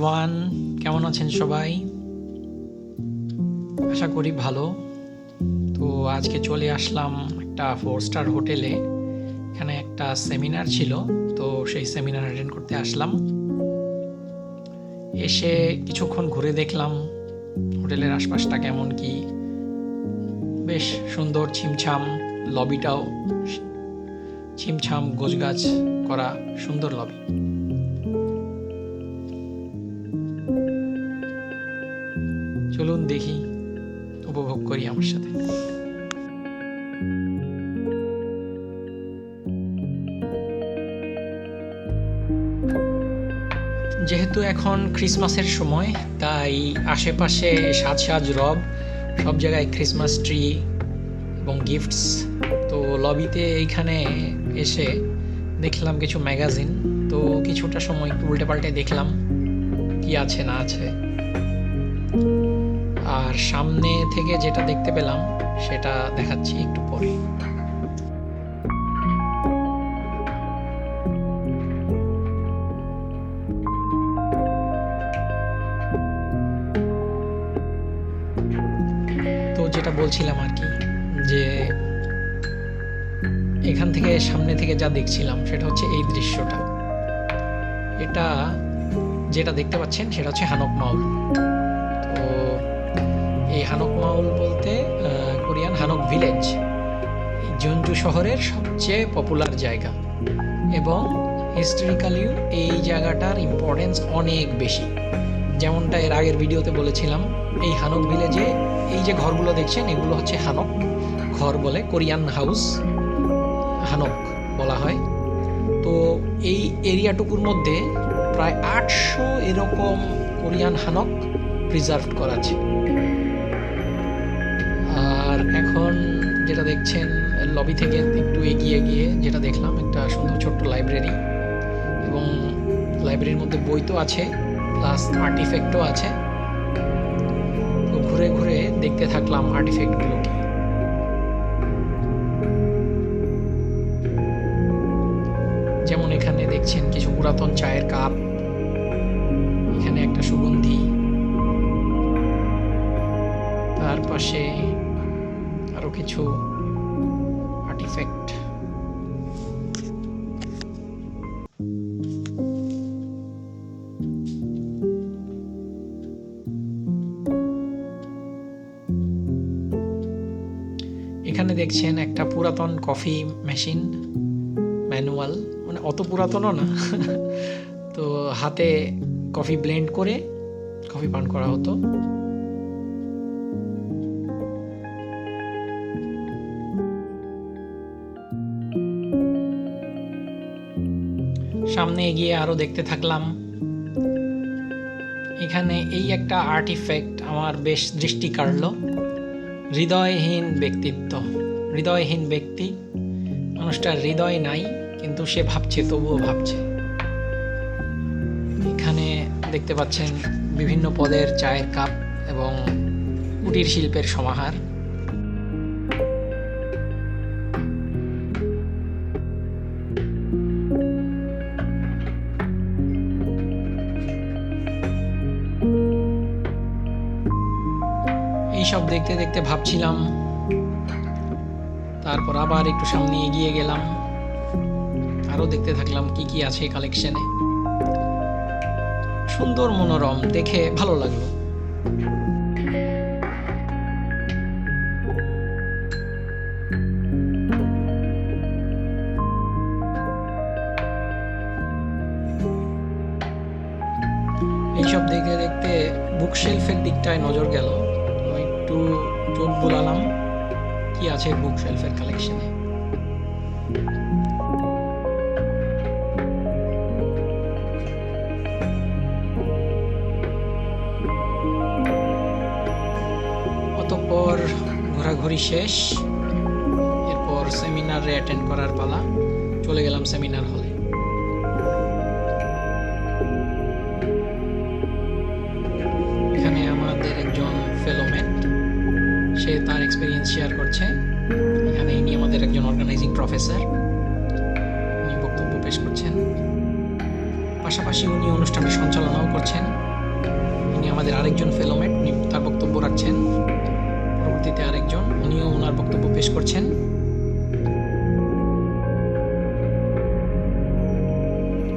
Everyone কেমন আছেন সবাই? আশা করি ভালো। তো আজকে চলে আসলাম একটা ফোর স্টার হোটেলে এখানে একটা সেমিনার ছিল, তো সেই সেমিনার অ্যাটেন্ড করতে আসলাম। এসে কিছুক্ষণ ঘুরে দেখলাম হোটেলের আশপাশটা কেমন কি। বেশ সুন্দর ছিমছাম লবিটাও ছিমছাম গোছগাছ করা সুন্দর লবি করি আমার সাথে। যেহেতু এখন ক্রিসমাসের সময়, তাই আশেপাশে সাজ সাজ, রব, সব জায়গায় ক্রিসমাস ট্রি এবং গিফটস তো লবিতে এইখানে এসে দেখলাম কিছু ম্যাগাজিন তো কিছুটা সময় একটু উল্টে পাল্টে দেখলাম কি আছে, না আছে। আর সামনে থেকে যেটা দেখতে পেলাম, সেটা দেখাচ্ছি একটু পরে। তো যেটা বলছিলাম আর কি, যে এখান থেকে সামনে থেকে যা দেখছিলাম, সেটা হচ্ছে এই দৃশ্যটা। এটা যেটা দেখতে পাচ্ছেন, সেটা হচ্ছে হানক মাউল তো এই হানক মাউল বলতে কোরিয়ান হানক ভিলেজ। জঞ্জু শহরের সবচেয়ে পপুলার জায়গা। এবং হিস্টোরিক্যালিও এই জায়গাটার ইম্পর্টেন্স অনেক বেশি। যেমনটা এর আগের ভিডিওতে বলেছিলাম, এই হানক ভিলেজে এই যে ঘরগুলো দেখছেন, এগুলো হচ্ছে হানক। ঘর বলে কোরিয়ান হাউস, হানক বলা হয়। তো এই এরিয়াটুকুর মধ্যে প্রায় আটশো এরকম কোরিয়ান হানক প্রিজার্ভ করা আছে। এখন যেটা দেখছেন লবি থেকে একটু এগিয়ে গিয়ে যেটা দেখলাম, একটা সুন্দর ছোট্ট লাইব্রেরি এবং লাইব্রেরির মধ্যে বই তো আছে প্লাস আর্টিফ্যাক্টও আছে। তো ঘুরে ঘুরে দেখতে থাকলাম আর্টিফ্যাক্টগুলো কি যেমন এখানে দেখছেন কিছু পুরাতন চায়ের কাপ এখানে একটা সুগন্ধি। তার পাশে কিছু আর্টিফ্যাক্ট এখানে দেখছেন একটা পুরাতন কফি মেশিন, ম্যানুয়াল। মানে অত পুরাতনও না। তো হাতে কফি ব্লেন্ড করে কফি পান করা হতো। সামনে এগিয়ে আরও দেখতে থাকলাম। এখানে এই একটা আর্টিফ্যাক্ট আমার বেশ দৃষ্টি কাড়ল। হৃদয়হীন ব্যক্তিত্ব। হৃদয়হীন ব্যক্তি। মানুষটার হৃদয় নাই, কিন্তু সে ভাবছে, তবুও ভাবছে। এখানে দেখতে পাচ্ছেন বিভিন্ন পদের চায়ের কাপ এবং কুটির শিল্পের সমাহার। এইসব দেখতে দেখতে ভাবছিলাম। তারপর আবার একটু সামনে এগিয়ে গেলাম। আরও দেখতে থাকলাম কি কি আছে কালেকশনে সুন্দর মনোরম, দেখে ভালো লাগল। এইসব দেখতে দেখতে বুক শেলফের দিকটায় নজর গেল। একটু চোখ বুলালাম। কি আছে বুক শেলফের কালেকশনে অতঃপর ঘোরাঘুরি শেষ। এরপর সেমিনারে অ্যাটেন্ড করার পালা। চলে গেলাম সেমিনার হলে এক্সপিরিয়েন্স শেয়ার করছে। এখানে ইনি আমাদের একজন অর্গানাইজিং প্রফেসর উনি বক্তব্য পেশ করছেন। পাশাপাশি উনি অনুষ্ঠানটি সঞ্চালনাও করছেন। উনি আমাদের আরেকজন ফেলোমেট উনি তার বক্তব্য রাখছেন। পরবর্তীতে আরেকজন, উনিও ওনার বক্তব্য পেশ করছেন।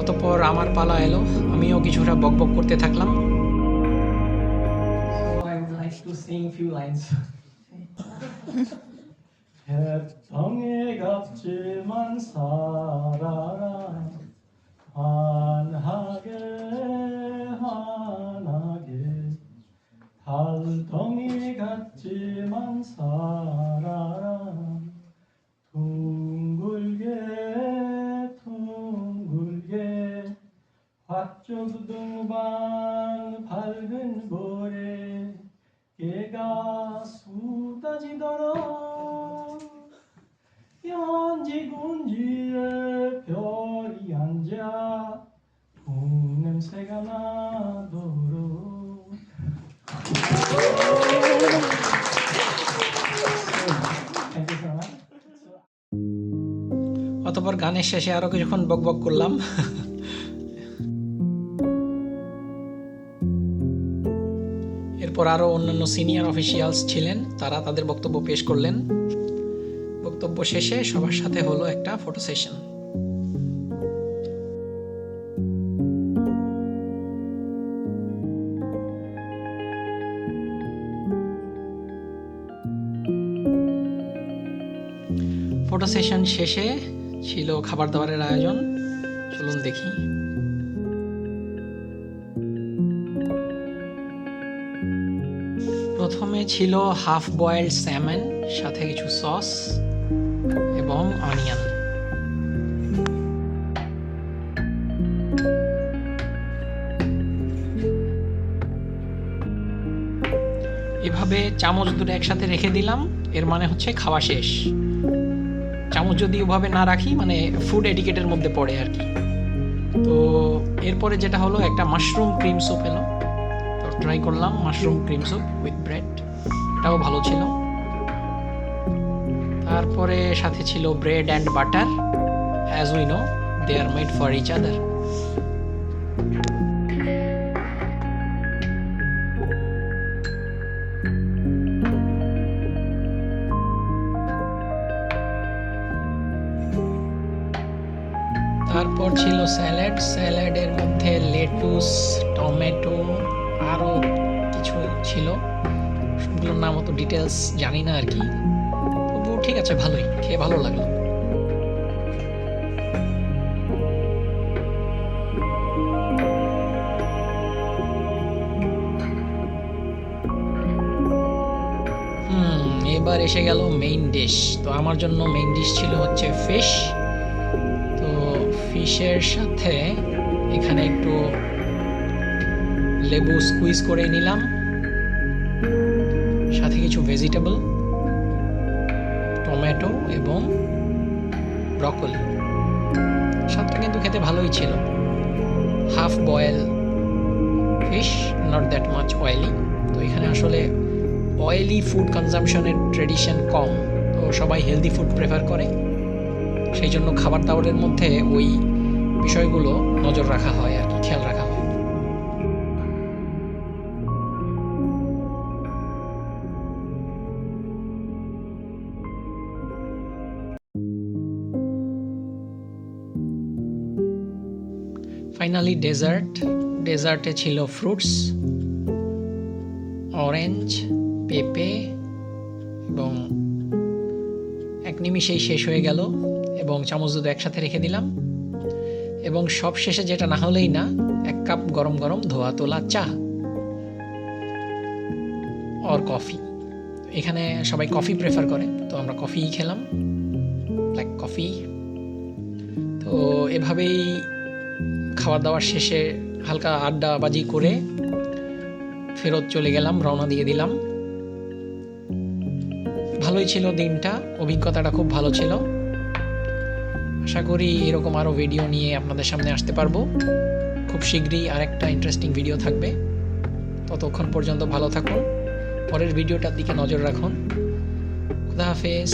অতঃপর আমার পালা এলো, আমিও কিছুটা বকবক করতে থাকলাম। I would lines. 해방에 갚지만 살아라. 환하게 환하게. 달덩이 같지만 살아라 쏟아지더라 연지군지에 별이 앉아 국냄새가 나도록 Thank you so much. অতঃপর গানের শেষে আরো কিছুক্ষণ বকবক করলাম এরপর আরও অন্যান্য সিনিয়র অফিসিয়ালস ছিলেন, তারা তাদের বক্তব্য পেশ করলেন। বক্তব্য শেষে সবার সাথে হলো একটা ফটো সেশন ফটো সেশন শেষে ছিল খাবার দাবারের আয়োজন। চলুন দেখি। প্রথমে ছিল হাফ বয়েলড স্যামন, সাথে কিছু সস এবং অনিয়ন। এভাবে চামচ দুটো একসাথে রেখে দিলাম, এর মানে হচ্ছে খাওয়া শেষ। চামচ যদি ওভাবে না রাখি মানে ফুড এডিকেটের মধ্যে পড়ে আর কি। তো এরপরে যেটা হলো, একটা মাশরুম ক্রিম স্যুপ এলো। ট্রাই করলাম mushroom cream soup with bread এটাও ভালো ছিল। তারপরে সাথে ছিল bread and butter as we know they are made for each other তারপর ছিল স্যালাড স্যালাডের মধ্যে লেটুস টমেটো আরও কিছু ছিল। সবগুলোর নাম অত ডিটেলস জানি না আর কি। তবু ঠিক আছে, ভালোই। খেয়ে ভালো লাগল। এবার এসে গেল মেইন ডিশ তো আমার জন্য মেইন ডিশ ছিল হচ্ছে ফিশ তো ফিশের সাথে এখানে একটু লেবু স্কুইজ করে নিলাম। সাথে কিছু ভেজিটেবল টমেটো এবং ব্রকলি স্বাদটা কিন্তু খেতে ভালোই ছিল। Half boil fish not that much oily তো এখানে আসলে অয়েলি ফুড কনজামশনের ট্রেডিশন কম। তো সবাই হেলদি ফুড প্রেফার করে। সেই জন্য খাবার দাবারের মধ্যে ওই বিষয়গুলো নজর রাখা হয় আর কি, খেয়াল রাখা হয়। ফাইনালি ডেজার্ট ডেজার্টে ছিল ফ্রুটস অরেঞ্জ পেঁপে, এবং এক নিমিষেই শেষ হয়ে গেল, এবং চামচ দুটো একসাথে রেখে দিলাম। এবং সব শেষে যেটা না হলেই না, এক কাপ গরম গরম ধোয়া তোলা চা অর কফি এখানে সবাই কফি প্রেফার করে, তো আমরা কফিই খেলাম ব্ল্যাক কফি তো এভাবেই খাওয়া দাওয়ার শেষে হালকা আড্ডাবাজি করে ফেরত চলে গেলাম, রওনা দিয়ে দিলাম। ভালোই ছিল দিনটা, অভিজ্ঞতাটা খুব ভালো ছিল। আশা করি এরকম আরও ভিডিও নিয়ে আপনাদের সামনে আসতে পারব। খুব শীঘ্রই আরেকটা ইন্টারেস্টিং ভিডিও থাকবে। ততক্ষণ পর্যন্ত ভালো থাকুন। পরের ভিডিওটার দিকে নজর রাখুন। খুদা হাফেজ।